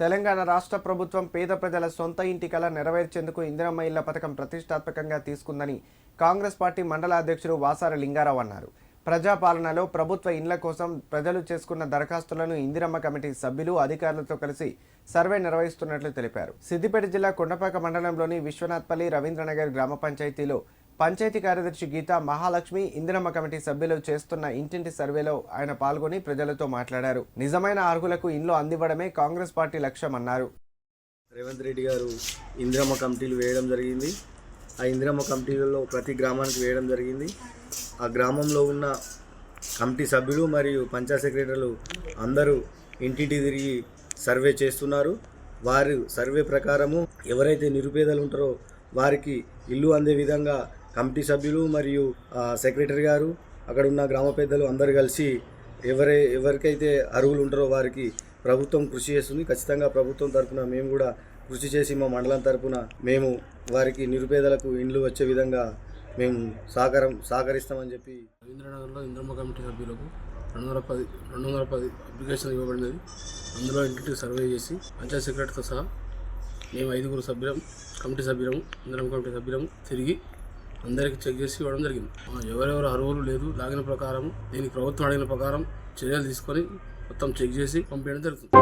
తెలంగాణ రాష్ట్ర ప్రభుత్వం పేద ప్రజల సొంత ఇంటి కళ నెరవేర్చేందుకు ఇందిరమ్మ ఇళ్ళ పథకం ప్రతిష్టాత్మకంగా తీసుకుందని కాంగ్రెస్ పార్టీ మండల అధ్యక్షుడు వాసార లింగారావు అన్నారు. ప్రజాపాలనలో ప్రభుత్వ ఇండ్ల కోసం ప్రజలు చేసుకున్న దరఖాస్తులను ఇందిరమ్మ కమిటీ సభ్యులు అధికారులతో కలిసి సర్వే నిర్వహిస్తున్నట్లు తెలిపారు. సిద్దిపేట జిల్లా కొండపాక మండలంలోని విశ్వనాథ్పల్లి రవీంద్రనగర్ గ్రామ పంచాయతీలో పంచాయతీ కార్యదర్శి గీత మహాలక్ష్మి ఇందిరమ్మ కమిటీ సభ్యులు చేస్తున్న ఇంటింటి సర్వేలో ఆయన పాల్గొని ప్రజలతో మాట్లాడారు. నిజమైన అర్హులకు ఇండ్లు అందివ్వడమే కాంగ్రెస్ పార్టీ లక్ష్యమన్నారు. రేవంత్ రెడ్డి గారు ఇందిరమ్మ కమిటీలు వేయడం జరిగింది. ఆ ఇందిరమ్మ కమిటీలలో ప్రతి గ్రామానికి వేయడం జరిగింది. ఆ గ్రామంలో ఉన్న కమిటీ సభ్యులు మరియు పంచాయత్ సెక్రటరీలు అందరూ ఇంటింటి తిరిగి సర్వే చేస్తున్నారు. వారు సర్వే ప్రకారము ఎవరైతే నిరుపేదలు ఉంటారో వారికి ఇల్లు అందే విధంగా కమిటీ సభ్యులు మరియు సెక్రటరీ గారు అక్కడ ఉన్న గ్రామ పెద్దలు అందరు కలిసి ఎవరే ఎవరికైతే అరువులు ఉంటారో వారికి ప్రభుత్వం కృషి చేస్తుంది. ఖచ్చితంగా ప్రభుత్వం తరఫున మేము కూడా కృషి చేసి మా మండలం తరఫున మేము వారికి నిరుపేదలకు ఇండ్లు వచ్చే విధంగా మేము సహకారం సహకరిస్తామని చెప్పి రవీంద్రనగర్లో ఇంద్రమ్మ కమిటీ సభ్యులకు రెండు వందల పది రెండు వందల పది అప్లికేషన్ ఇవ్వబడినది అందులో ఇంటికి సర్వే చేసి పంచాయత్ సెక్రటరీతో సహా మేము ఐదుగురు సభ్యులం కమిటీ సభ్యులం ఇంద్రమ్మ కమిటీ సభ్యులం తిరిగి అందరికీ చెక్ చేసి ఇవ్వడం జరిగింది. ఎవరెవరు అర్హులు లేదు లాగిన ప్రకారం దీనికి ప్రభుత్వం అడిగిన ప్రకారం చర్యలు తీసుకొని మొత్తం చెక్ చేసి పంపించడం జరుగుతుంది.